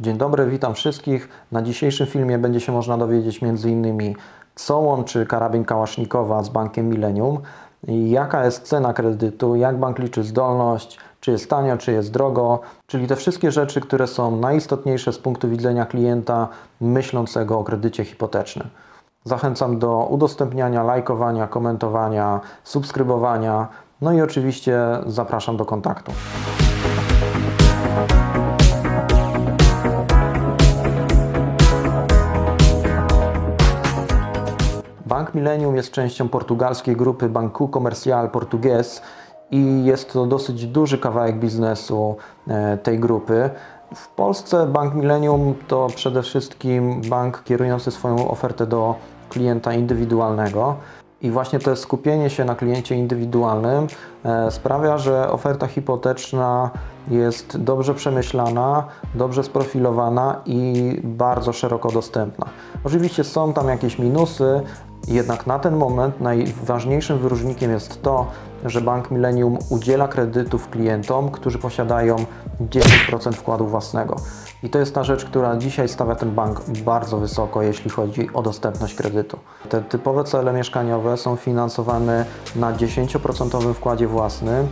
Dzień dobry, witam wszystkich. Na dzisiejszym filmie będzie się można dowiedzieć m.in. co łączy karabin Kałasznikowa z bankiem Millennium, jaka jest cena kredytu, jak bank liczy zdolność, czy jest tanio, czy jest drogo, czyli te wszystkie rzeczy, które są najistotniejsze z punktu widzenia klienta myślącego o kredycie hipotecznym. Zachęcam do udostępniania, lajkowania, komentowania, subskrybowania, no i oczywiście zapraszam do kontaktu. Bank Millennium jest częścią portugalskiej grupy Banco Comercial Portugues i jest to dosyć duży kawałek biznesu e, tej grupy. W Polsce Bank Millennium to przede wszystkim bank kierujący swoją ofertę do klienta indywidualnego. I właśnie to skupienie się na kliencie indywidualnym e, sprawia, że oferta hipoteczna jest dobrze przemyślana, dobrze sprofilowana i bardzo szeroko dostępna. Oczywiście są tam jakieś minusy, jednak na ten moment najważniejszym wyróżnikiem jest to, że Bank Millennium udziela kredytów klientom, którzy posiadają 10% wkładu własnego. I to jest ta rzecz, która dzisiaj stawia ten bank bardzo wysoko, jeśli chodzi o dostępność kredytu. Te typowe cele mieszkaniowe są finansowane na 10% wkładzie własnym,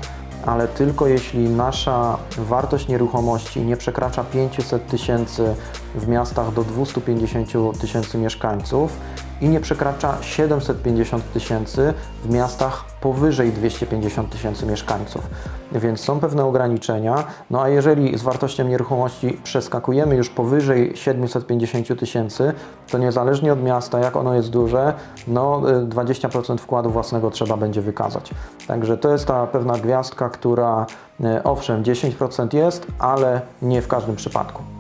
ale tylko jeśli nasza wartość nieruchomości nie przekracza 500 tysięcy w miastach do 250 tysięcy mieszkańców i nie przekracza 750 tysięcy w miastach powyżej 250 tysięcy mieszkańców. Więc są pewne ograniczenia. No a jeżeli z wartością nieruchomości przeskakujemy już powyżej 750 tysięcy, to niezależnie od miasta, jak ono jest duże, no 20% wkładu własnego trzeba będzie wykazać. Także to jest ta pewna gwiazdka, która e, owszem 10% jest, ale nie w każdym przypadku.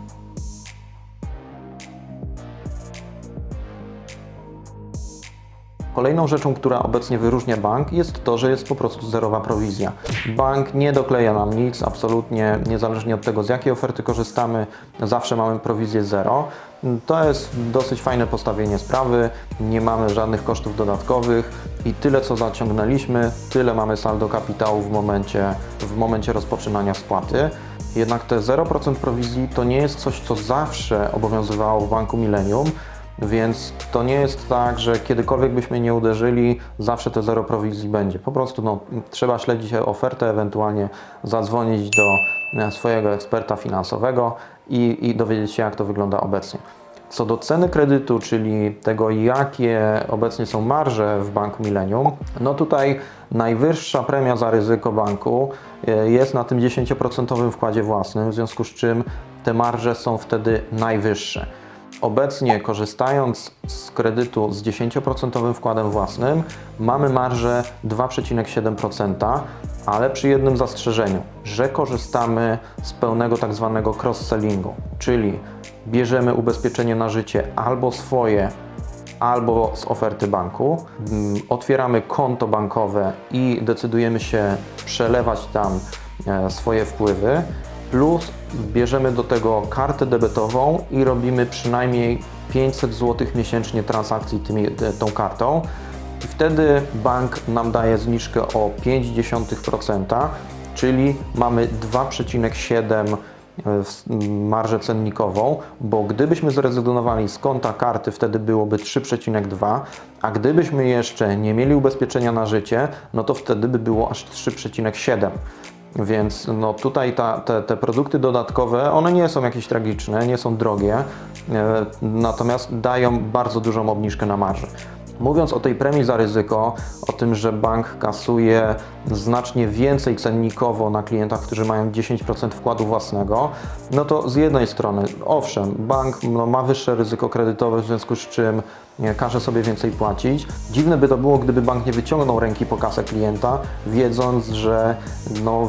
Kolejną rzeczą, która obecnie wyróżnia bank, jest to, że jest po prostu zerowa prowizja. Bank nie dokleja nam nic, absolutnie, niezależnie od tego, z jakiej oferty korzystamy, zawsze mamy prowizję zero. To jest dosyć fajne postawienie sprawy, nie mamy żadnych kosztów dodatkowych i tyle, co zaciągnęliśmy, tyle mamy saldo kapitału w momencie, w momencie rozpoczynania spłaty. Jednak te 0% prowizji to nie jest coś, co zawsze obowiązywało w Banku Millennium. Więc to nie jest tak, że kiedykolwiek byśmy nie uderzyli, zawsze te zero prowizji będzie. Po prostu no, trzeba śledzić ofertę, ewentualnie zadzwonić do e, swojego eksperta finansowego i, i dowiedzieć się, jak to wygląda obecnie. Co do ceny kredytu, czyli tego, jakie obecnie są marże w Banku Millennium, no tutaj najwyższa premia za ryzyko banku e, jest na tym 10% wkładzie własnym, w związku z czym te marże są wtedy najwyższe. Obecnie korzystając z kredytu z 10% wkładem własnym mamy marżę 2,7%, ale przy jednym zastrzeżeniu, że korzystamy z pełnego tak zwanego cross-sellingu, czyli bierzemy ubezpieczenie na życie albo swoje, albo z oferty banku, mm, otwieramy konto bankowe i decydujemy się przelewać tam e, swoje wpływy plus bierzemy do tego kartę debetową i robimy przynajmniej 500 zł miesięcznie transakcji tymi, tą kartą. I wtedy bank nam daje zniżkę o 0,5%, czyli mamy 2,7 e, marżę cennikową, bo gdybyśmy zrezygnowali z konta karty, wtedy byłoby 3,2, a gdybyśmy jeszcze nie mieli ubezpieczenia na życie, no to wtedy by było aż 3,7. Więc no tutaj ta, te, te produkty dodatkowe, one nie są jakieś tragiczne, nie są drogie, e, natomiast dają bardzo dużą obniżkę na marży. Mówiąc o tej premii za ryzyko, o tym, że bank kasuje znacznie więcej cennikowo na klientach, którzy mają 10% wkładu własnego, no to z jednej strony, owszem, bank no, ma wyższe ryzyko kredytowe, w związku z czym nie, każe sobie więcej płacić. Dziwne by to było, gdyby bank nie wyciągnął ręki po kasę klienta, wiedząc, że no,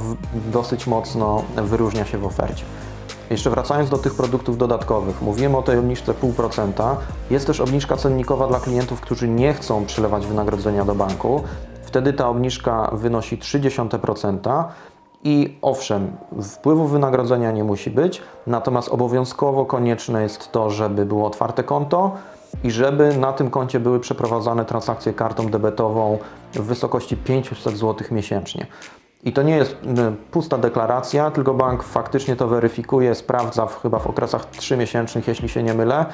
dosyć mocno wyróżnia się w ofercie. Jeszcze wracając do tych produktów dodatkowych, mówimy o tej obniżce 0,5%. Jest też obniżka cennikowa dla klientów, którzy nie chcą przelewać wynagrodzenia do banku. Wtedy ta obniżka wynosi 0,3%. I owszem, wpływu wynagrodzenia nie musi być, natomiast obowiązkowo konieczne jest to, żeby było otwarte konto i żeby na tym koncie były przeprowadzane transakcje kartą debetową w wysokości 500 zł miesięcznie. I to nie jest y, pusta deklaracja, tylko bank faktycznie to weryfikuje, sprawdza w, chyba w okresach 3-miesięcznych, jeśli się nie mylę,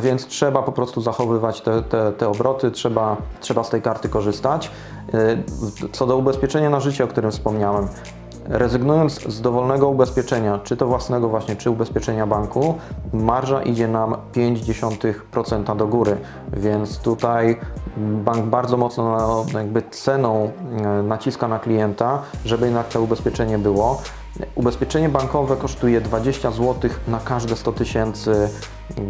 więc trzeba po prostu zachowywać te, te, te obroty, trzeba, trzeba z tej karty korzystać. Y, Co do ubezpieczenia na życie, o którym wspomniałem, Rezygnując z dowolnego ubezpieczenia, czy to własnego właśnie, czy ubezpieczenia banku, marża idzie nam 0,5% do góry, więc tutaj bank bardzo mocno na- jakby ceną e, naciska na klienta, żeby jednak to ubezpieczenie było. Ubezpieczenie bankowe kosztuje 20 zł na każde 100 tysięcy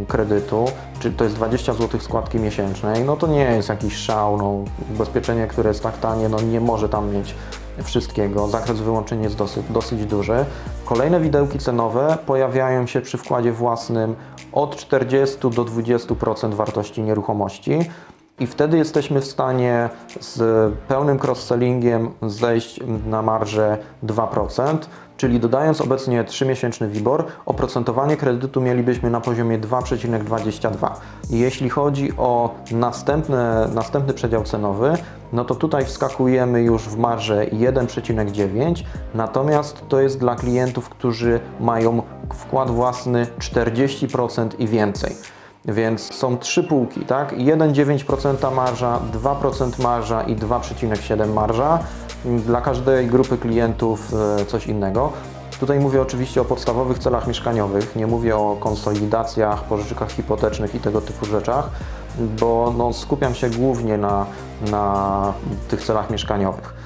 kredytu, czyli to jest 20 zł składki miesięcznej. No to nie jest jakiś szał, no, ubezpieczenie, które jest tak tanie, no nie może tam mieć wszystkiego. Zakres wyłączeń jest dosyć, dosyć duży. Kolejne widełki cenowe pojawiają się przy wkładzie własnym od 40 do 20% wartości nieruchomości. I wtedy jesteśmy w stanie z pełnym cross-sellingiem zejść na marżę 2%, czyli dodając obecnie 3-miesięczny WIBOR, oprocentowanie kredytu mielibyśmy na poziomie 2,22. I Jeśli chodzi o następne, następny przedział cenowy, no to tutaj wskakujemy już w marżę 1,9, natomiast to jest dla klientów, którzy mają wkład własny 40% i więcej. Więc są trzy półki, tak? 1,9% marża, 2% marża i 2,7% marża. Dla każdej grupy klientów e, coś innego. Tutaj mówię oczywiście o podstawowych celach mieszkaniowych, nie mówię o konsolidacjach, pożyczkach hipotecznych i tego typu rzeczach, bo no, skupiam się głównie na, na tych celach mieszkaniowych.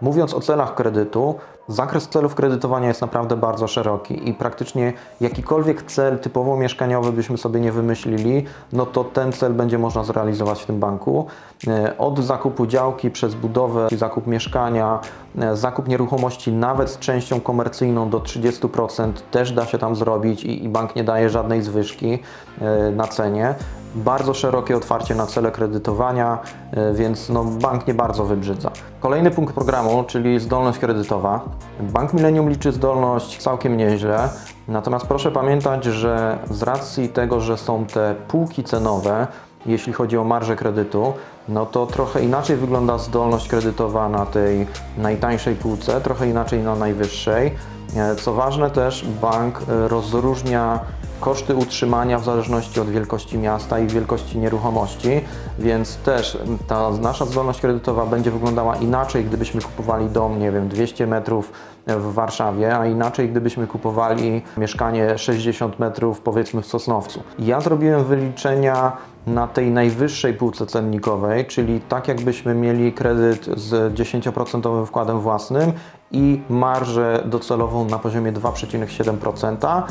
Mówiąc o celach kredytu, zakres celów kredytowania jest naprawdę bardzo szeroki i praktycznie jakikolwiek cel typowo mieszkaniowy byśmy sobie nie wymyślili, no to ten cel będzie można zrealizować w tym banku. E, Od zakupu działki przez budowę, zakup mieszkania, e, zakup nieruchomości nawet z częścią komercyjną do 30% też da się tam zrobić i, bank nie daje żadnej zwyżki e, na cenie bardzo szerokie otwarcie na cele kredytowania, e, więc no, bank nie bardzo wybrzydza. Kolejny punkt programu, czyli zdolność kredytowa. Bank Millennium liczy zdolność całkiem nieźle, natomiast proszę pamiętać, że z racji tego, że są te półki cenowe, jeśli chodzi o marżę kredytu, no to trochę inaczej wygląda zdolność kredytowa na tej najtańszej półce, trochę inaczej na najwyższej. E, Co ważne też, bank e, rozróżnia koszty utrzymania w zależności od wielkości miasta i wielkości nieruchomości, więc też ta nasza zdolność kredytowa będzie wyglądała inaczej, gdybyśmy kupowali dom, nie wiem, 200 metrów w Warszawie, a inaczej gdybyśmy kupowali mieszkanie 60 metrów powiedzmy w Sosnowcu. Ja zrobiłem wyliczenia na tej najwyższej półce cennikowej, czyli tak jakbyśmy mieli kredyt z 10% wkładem własnym i marżę docelową na poziomie 2,7%,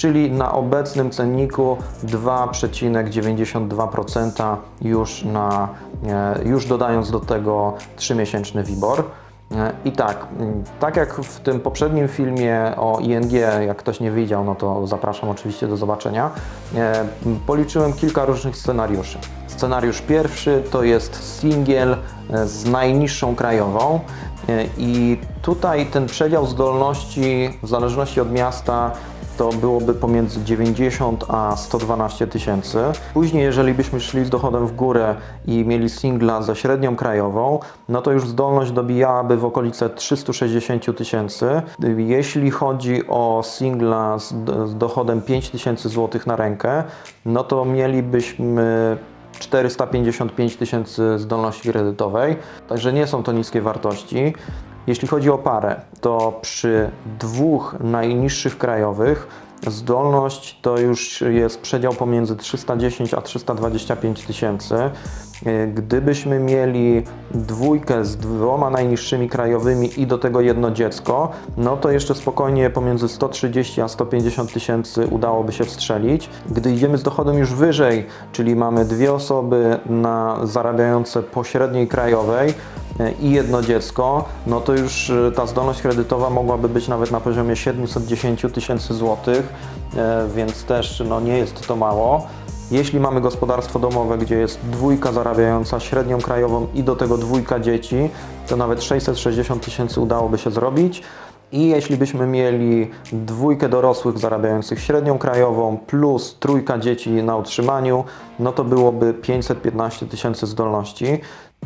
czyli na obecnym cenniku 2,92% już, na, e, już dodając do tego 3-miesięczny WIBOR. E, I tak, tak jak w tym poprzednim filmie o ING, jak ktoś nie widział, no to zapraszam oczywiście do zobaczenia. E, Policzyłem kilka różnych scenariuszy. Scenariusz pierwszy to jest singiel z najniższą krajową i tutaj ten przedział zdolności w zależności od miasta to byłoby pomiędzy 90 a 112 tysięcy. Później, jeżeli byśmy szli z dochodem w górę i mieli singla ze średnią krajową, no to już zdolność dobijałaby w okolice 360 tysięcy. Jeśli chodzi o singla z, z dochodem 5 tysięcy złotych na rękę, no to mielibyśmy 455 tysięcy zdolności kredytowej, także nie są to niskie wartości. Jeśli chodzi o parę, to przy dwóch najniższych krajowych zdolność to już jest przedział pomiędzy 310 a 325 tysięcy. Gdybyśmy mieli dwójkę z dwoma najniższymi krajowymi i do tego jedno dziecko, no to jeszcze spokojnie pomiędzy 130 a 150 tysięcy udałoby się wstrzelić. Gdy idziemy z dochodem już wyżej, czyli mamy dwie osoby na zarabiające po średniej krajowej, i jedno dziecko, no to już e, ta zdolność kredytowa mogłaby być nawet na poziomie 710 tysięcy złotych, e, więc też no, nie jest to mało. Jeśli mamy gospodarstwo domowe, gdzie jest dwójka zarabiająca średnią krajową i do tego dwójka dzieci, to nawet 660 tysięcy udałoby się zrobić. I jeśli byśmy mieli dwójkę dorosłych zarabiających średnią krajową plus trójka dzieci na utrzymaniu, no to byłoby 515 tysięcy zdolności.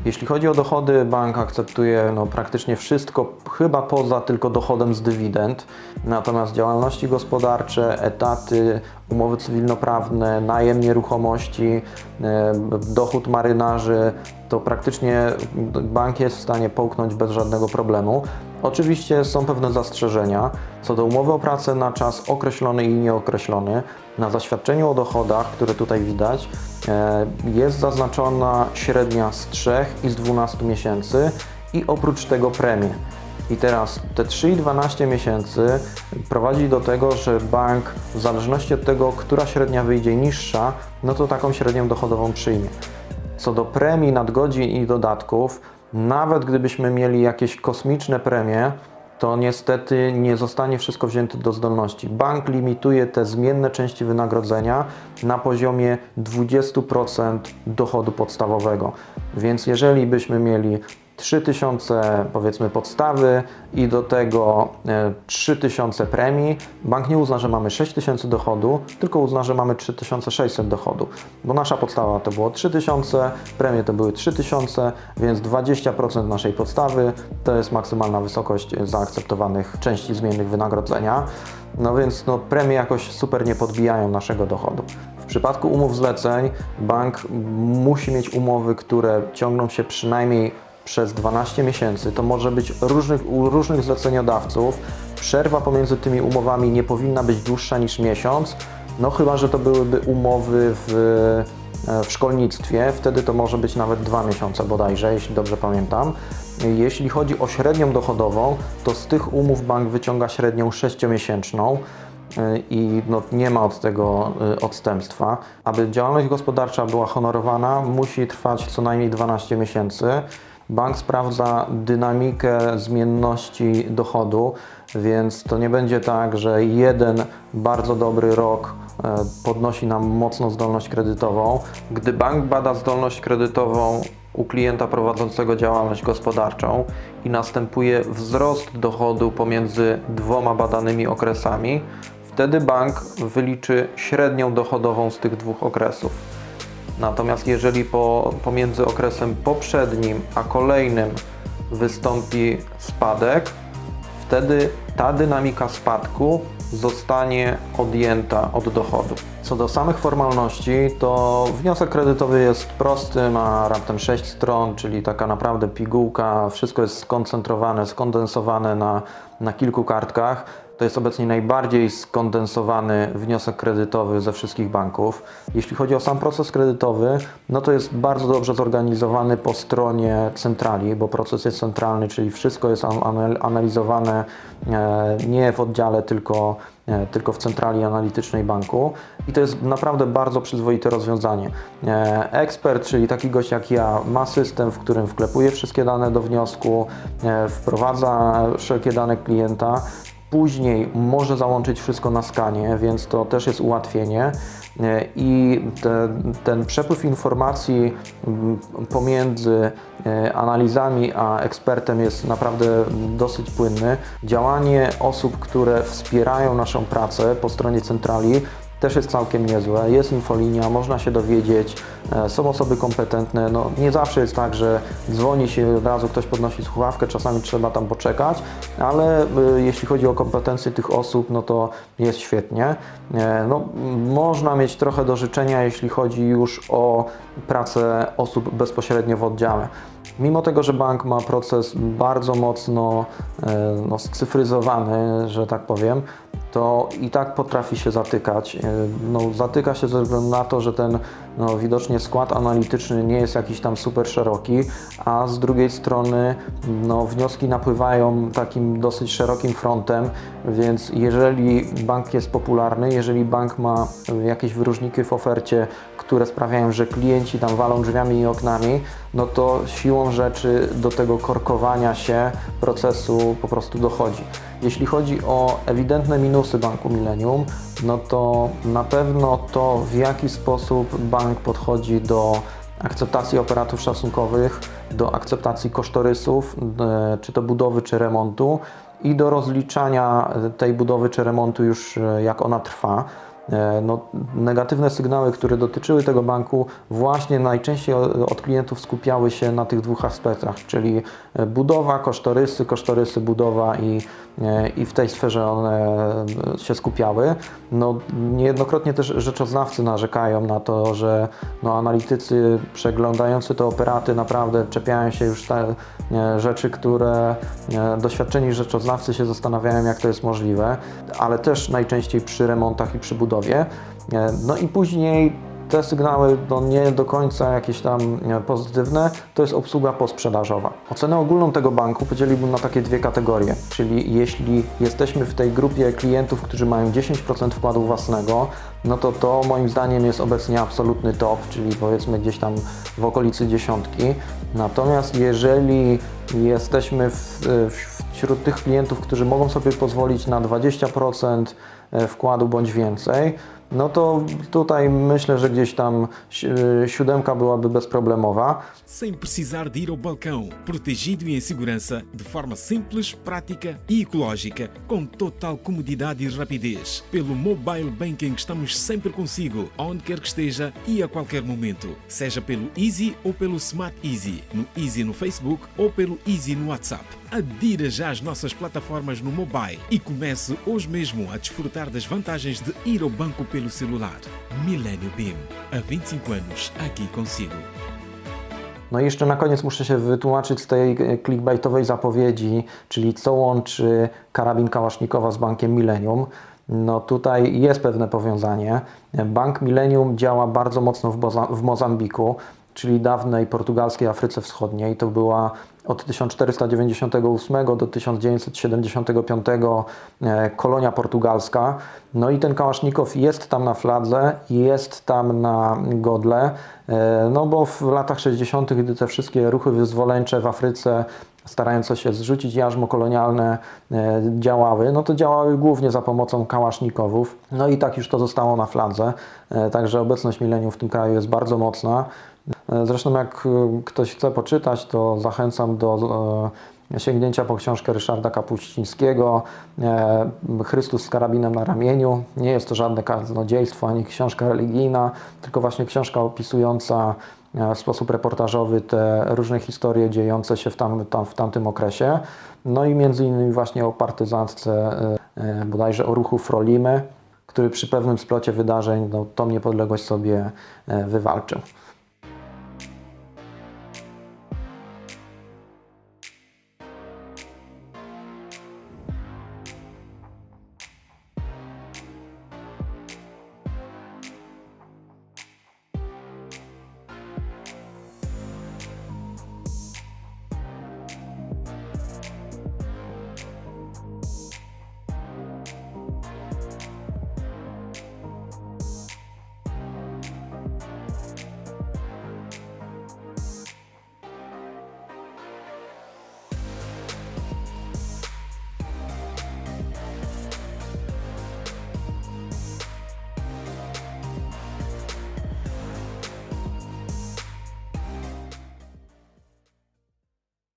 Jeśli chodzi o dochody, bank akceptuje no, praktycznie wszystko, chyba poza tylko dochodem z dywidend. Natomiast działalności gospodarcze, etaty, umowy cywilnoprawne, najem nieruchomości, e, dochód marynarzy, to praktycznie bank jest w stanie połknąć bez żadnego problemu. Oczywiście są pewne zastrzeżenia co do umowy o pracę na czas określony i nieokreślony. Na zaświadczeniu o dochodach, które tutaj widać, e, jest zaznaczona średnia z 3 i z 12 miesięcy i oprócz tego premie. I teraz te 3 i 12 miesięcy prowadzi do tego, że bank w zależności od tego, która średnia wyjdzie niższa, no to taką średnią dochodową przyjmie. Co do premii, nadgodzin i dodatków, nawet gdybyśmy mieli jakieś kosmiczne premie, to niestety nie zostanie wszystko wzięte do zdolności. Bank limituje te zmienne części wynagrodzenia na poziomie 20% dochodu podstawowego. Więc jeżeli byśmy mieli 3000 powiedzmy podstawy i do tego e, 3000 premii, bank nie uzna, że mamy 6000 dochodu, tylko uzna, że mamy 3600 dochodu. Bo nasza podstawa to było 3000, premie to były 3000, więc 20% naszej podstawy to jest maksymalna wysokość zaakceptowanych części zmiennych wynagrodzenia. No więc no, premie jakoś super nie podbijają naszego dochodu. W przypadku umów zleceń bank musi mieć umowy, które ciągną się przynajmniej przez 12 miesięcy. To może być różnych, u różnych zleceniodawców. Przerwa pomiędzy tymi umowami nie powinna być dłuższa niż miesiąc, no chyba, że to byłyby umowy w, w szkolnictwie, wtedy to może być nawet dwa miesiące bodajże, jeśli dobrze pamiętam. Jeśli chodzi o średnią dochodową, to z tych umów bank wyciąga średnią 6-miesięczną i no, nie ma od tego y, odstępstwa. Aby działalność gospodarcza była honorowana, musi trwać co najmniej 12 miesięcy. Bank sprawdza dynamikę zmienności dochodu, więc to nie będzie tak, że jeden bardzo dobry rok e, podnosi nam mocno zdolność kredytową. Gdy bank bada zdolność kredytową u klienta prowadzącego działalność gospodarczą i następuje wzrost dochodu pomiędzy dwoma badanymi okresami, wtedy bank wyliczy średnią dochodową z tych dwóch okresów. Natomiast jeżeli po, pomiędzy okresem poprzednim a kolejnym wystąpi spadek, wtedy ta dynamika spadku zostanie odjęta od dochodu. Co do samych formalności, to wniosek kredytowy jest prosty, ma raptem 6 stron, czyli taka naprawdę pigułka, wszystko jest skoncentrowane, skondensowane na, na kilku kartkach. To jest obecnie najbardziej skondensowany wniosek kredytowy ze wszystkich banków. Jeśli chodzi o sam proces kredytowy, no to jest bardzo dobrze zorganizowany po stronie centrali, bo proces jest centralny, czyli wszystko jest analizowane e, nie w oddziale, tylko, e, tylko w centrali analitycznej banku. I to jest naprawdę bardzo przyzwoite rozwiązanie. E, ekspert, czyli taki gość jak ja, ma system, w którym wklepuje wszystkie dane do wniosku, wprowadza wszelkie dane klienta Później może załączyć wszystko na skanie, więc to też jest ułatwienie. E, I te, ten przepływ informacji pomiędzy e, analizami a ekspertem jest naprawdę dosyć płynny. Działanie osób, które wspierają naszą pracę po stronie centrali też jest całkiem niezłe. Jest infolinia, można się dowiedzieć, e, są osoby kompetentne. No, nie zawsze jest tak, że dzwoni się od razu, ktoś podnosi słuchawkę, czasami trzeba tam poczekać, ale e, jeśli chodzi o kompetencje tych osób, no to jest świetnie. E, no, można mieć trochę do życzenia, jeśli chodzi już o pracę osób bezpośrednio w oddziale. Mimo tego, że bank ma proces bardzo mocno no, scyfryzowany, że tak powiem, to i tak potrafi się zatykać. E, no, zatyka się ze względu na to, że ten no, widocznie skład analityczny nie jest jakiś tam super szeroki, a z drugiej strony no, wnioski napływają takim dosyć szerokim frontem, więc jeżeli bank jest popularny, jeżeli bank ma jakieś wyróżniki w ofercie, które sprawiają, że klienci tam walą drzwiami i oknami, no to siłą rzeczy do tego korkowania się procesu po prostu dochodzi. Jeśli chodzi o ewidentne minusy Banku Millennium, no to na pewno to w jaki sposób bank podchodzi do akceptacji operatów szacunkowych, do akceptacji kosztorysów, e, czy to budowy, czy remontu i do rozliczania tej budowy czy remontu już e, jak ona trwa. E, No, negatywne sygnały, które dotyczyły tego banku, właśnie najczęściej od klientów skupiały się na tych dwóch aspektach, czyli budowa, kosztorysy, kosztorysy, budowa i, e, i w tej sferze one e, się skupiały. No, niejednokrotnie też rzeczoznawcy narzekają na to, że no, analitycy przeglądający te operaty naprawdę czepiają się już te e, rzeczy, które doświadczeni rzeczoznawcy się zastanawiają, jak to jest możliwe, ale też najczęściej przy remontach i przy budowie. No i później te sygnały no nie do końca jakieś tam e, pozytywne, to jest obsługa posprzedażowa. Ocenę ogólną tego banku podzieliłbym na takie dwie kategorie, czyli jeśli jesteśmy w tej grupie klientów, którzy mają 10% wkładu własnego, no to to moim zdaniem jest obecnie absolutny top, czyli powiedzmy gdzieś tam w okolicy dziesiątki. Natomiast jeżeli jesteśmy w, wśród tych klientów, którzy mogą sobie pozwolić na 20% wkładu bądź więcej, no to tutaj myślę, że gdzieś tam si- siódemka byłaby bezproblemowa. sem precisar de ir ao balcão, protegido e em segurança, de forma simples, prática e ecológica, com total comodidade e rapidez. Pelo mobile banking estamos sempre consigo, onde quer que esteja e a qualquer momento, seja pelo Easy ou pelo Smart Easy, no Easy no Facebook ou pelo Easy no WhatsApp. Adira já às nossas plataformas no mobile e comece hoje mesmo a desfrutar das vantagens de ir ao banco pelo celular. Millennium BIM, há 25 anos aqui consigo. No i jeszcze na koniec muszę się wytłumaczyć z tej e, clickbaitowej zapowiedzi, czyli co łączy karabin Kałasznikowa z bankiem Millennium. No tutaj jest pewne powiązanie. Bank Millennium działa bardzo mocno w, Boza- w Mozambiku, czyli dawnej portugalskiej Afryce Wschodniej. To była od 1498 do 1975 e, kolonia portugalska. No i ten Kałasznikow jest tam na fladze, jest tam na godle, e, no bo w latach 60., gdy te wszystkie ruchy wyzwoleńcze w Afryce starające się zrzucić jarzmo kolonialne e, działały, no to działały głównie za pomocą kałasznikowów. No i tak już to zostało na fladze, także obecność milenium w tym kraju jest bardzo mocna. E, Zresztą jak e, ktoś chce poczytać, to zachęcam do e, sięgnięcia po książkę Ryszarda Kapuścińskiego Chrystus z karabinem na ramieniu. Nie jest to żadne kaznodziejstwo ani książka religijna, tylko właśnie książka opisująca w sposób reportażowy te różne historie dziejące się w, tam, tam, w tamtym okresie. No i między innymi właśnie o partyzantce, bodajże o ruchu Frolimy, który przy pewnym splocie wydarzeń no, tą niepodległość sobie wywalczył.